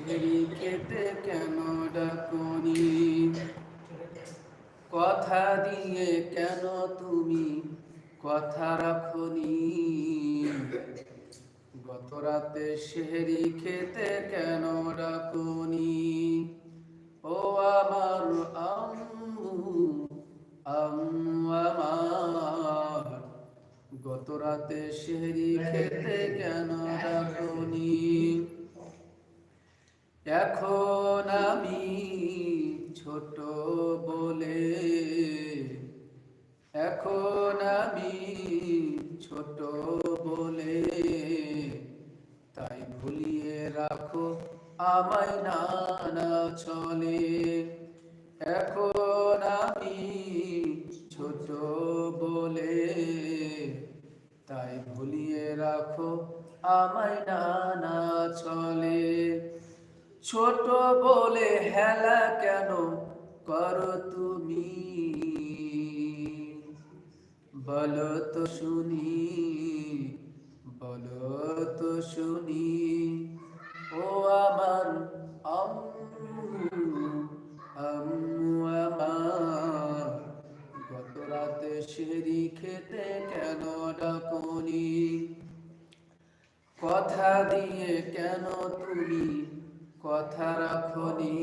খেতে কেন ডাকুনি? কথা দিয়ে কেন তুমি কথা রাখনি? গত রাতে শেহরি খেতে কেন ডাকনি? ও আমার আম্মু আম্মু আমার। গত রাতে শেহরি খেতে কেন এখন আমি ছোট বলে এখন আমি ছোট বলে, তাই ভুলিয়ে রাখো আমায় নানা চলে। এখন আমি ছোট বলে, তাই ভুলিয়ে রাখো আমায় নানা চলে। ছোট বলে হেলা কেন করো তুমি? বলো তো শুনি, বলো তো শুনি, ও আমার আম্মু আমার, গত রাতে সেরি খেতে কেন ডাকুনি? কথা দিয়ে কেন তুমি কথা রাখনি।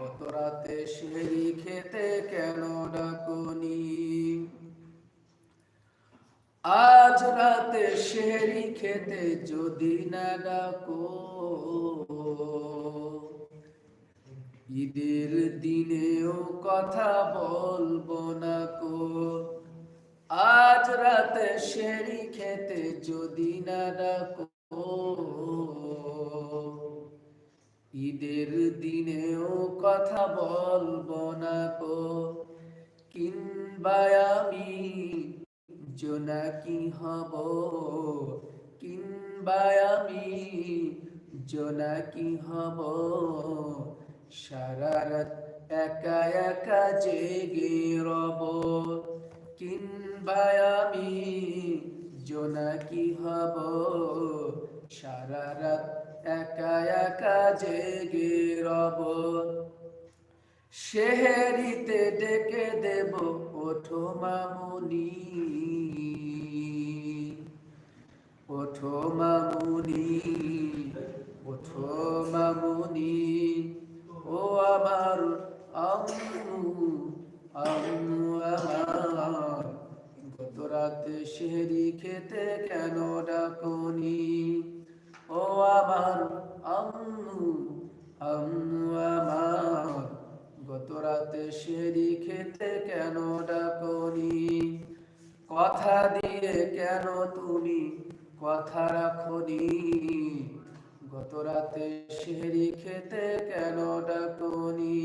গত রাতে সেরি খেতে কেন ডাকুনি? আজ রাতে সেরি খেতে যদি না ডাকো। ঈদের দিনেও কথা বলব না কো। আজ রাতে সেরি খেতে যদি না ডাকো। ঈদের দিনেও কথা বলব না কো কিংবা আমি জোনাকি হব। কিংবা আমি জোনাকি হব। সারা রাত একা একা জেগে রব। কিংবা আমি জোনাকি হব। সারা রাত একা একা জেগে রব। শেহরিতে ডেকে দেব ওঠো মামুনি। ওঠো মামুনি ওঠো মামুনি। ও আমার আম্মু আম্মু আমার। গত রাতে শেহরি খেতে কেন ডাকনি? ও আমার আম্মু আম্মু আমার। গত রাতে শেরি খেতে কেন ডাকনি? কথা দিয়ে কেন তুমি কথা রাখনি? গত রাতে শেরি খেতে কেন ডাকনি?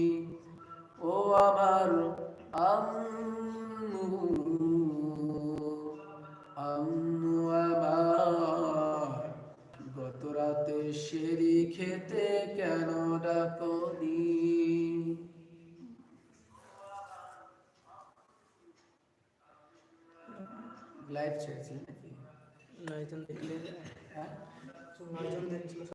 ও আমার আম্মু খেতে কেন ডাকনি? লাইভ ছেড়েছিলেন নাকি? নয়জন দেখলে হ্যাঁ? নয়জন দেখছিল